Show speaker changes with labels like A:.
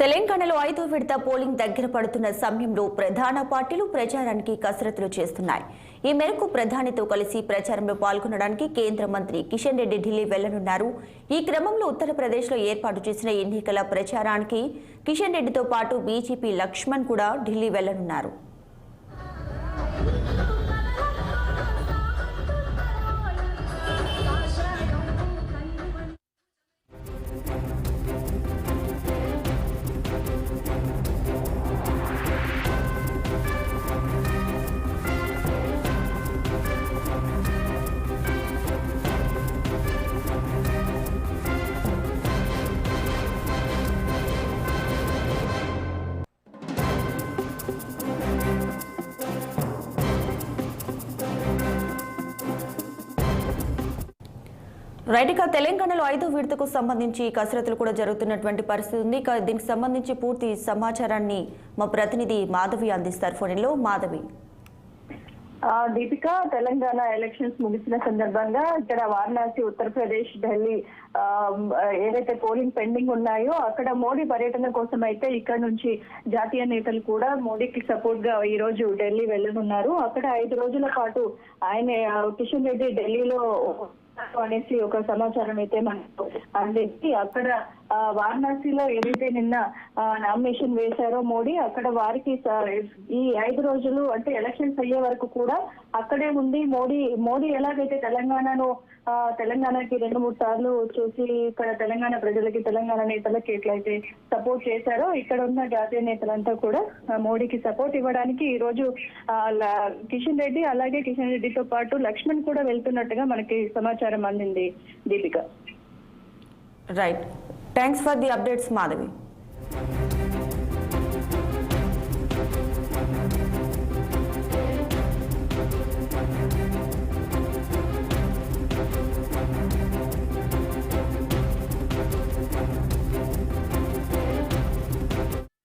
A: తెలంగాణలో ఐదో విడత పోలింగ్ దగ్గర పడుతున్న సమయంలో ప్రధాన పార్టీలు ప్రచారానికి కసరత్తులు చేస్తున్నాయి. ఈ మేరకు ప్రధానితో కలిసి ప్రచారంలో పాల్గొనడానికి కేంద్ర మంత్రి కిషన్ రెడ్డి ఢిల్లీ వెళ్ళనున్నారు. ఈ క్రమంలో ఉత్తరప్రదేశ్లో ఏర్పాటు చేసిన ఎన్నికల ప్రచారానికి కిషన్ రెడ్డితో పాటు బీజేపీ లక్ష్మణ్ కూడా ఢిల్లీ వెళ్ళనున్నారు. రైట్ ఇక తెలంగాణలో ఐదో విడతకు సంబంధించి కసరత్తులు కూడా జరుగుతున్నటువంటి పరిస్థితి ఉంది. ఇక దీనికి సంబంధించి పూర్తి సమాచారాన్ని మా ప్రతినిధి మాధవి అందిస్తారు ఫోన్లో. మాధవి.
B: దీపిక తెలంగాణ ఎలక్షన్స్ ముగిసిన సందర్భంగా ఇక్కడ వారణాసి ఉత్తరప్రదేశ్ ఢిల్లీ ఏదైతే పోలింగ్ పెండింగ్ ఉన్నాయో అక్కడ మోడీ పర్యటన కోసం అయితే ఇక్కడ నుంచి జాతీయ నేతలు కూడా మోడీకి సపోర్ట్గా ఈ రోజు ఢిల్లీ వెళ్ళనున్నారు. అక్కడ ఐదు రోజుల పాటు ఆయన కిషన్ రెడ్డి ఢిల్లీలో అనేసి ఒక సమాచారం అయితే మనకు అందించి అక్కడ వారణాసిలో ఏదైతే నిన్న నామినేషన్ వేశారో మోడీ అక్కడ వారికి ఈ ఐదు రోజులు అంటే ఎలక్షన్స్ అయ్యే వరకు కూడా అక్కడే ఉండి మోడీ మోడీ ఎలాగైతే తెలంగాణను తెలంగాణకి రెండు మూడు సార్లు చూసి ఇక్కడ తెలంగాణ ప్రజలకి తెలంగాణ నేతలకి ఎట్లయితే సపోర్ట్ చేశారో ఇక్కడ ఉన్న జాతీయ నేతలంతా కూడా మోడీకి సపోర్ట్ ఇవ్వడానికి ఈ రోజు కిషన్ రెడ్డి అలాగే కిషన్ రెడ్డితో పాటు లక్ష్మణ్ కూడా వెళ్తున్నట్టుగా మనకి సమాచారం అందింది Deepika.
A: Right Thanks for the updates, Madhavi.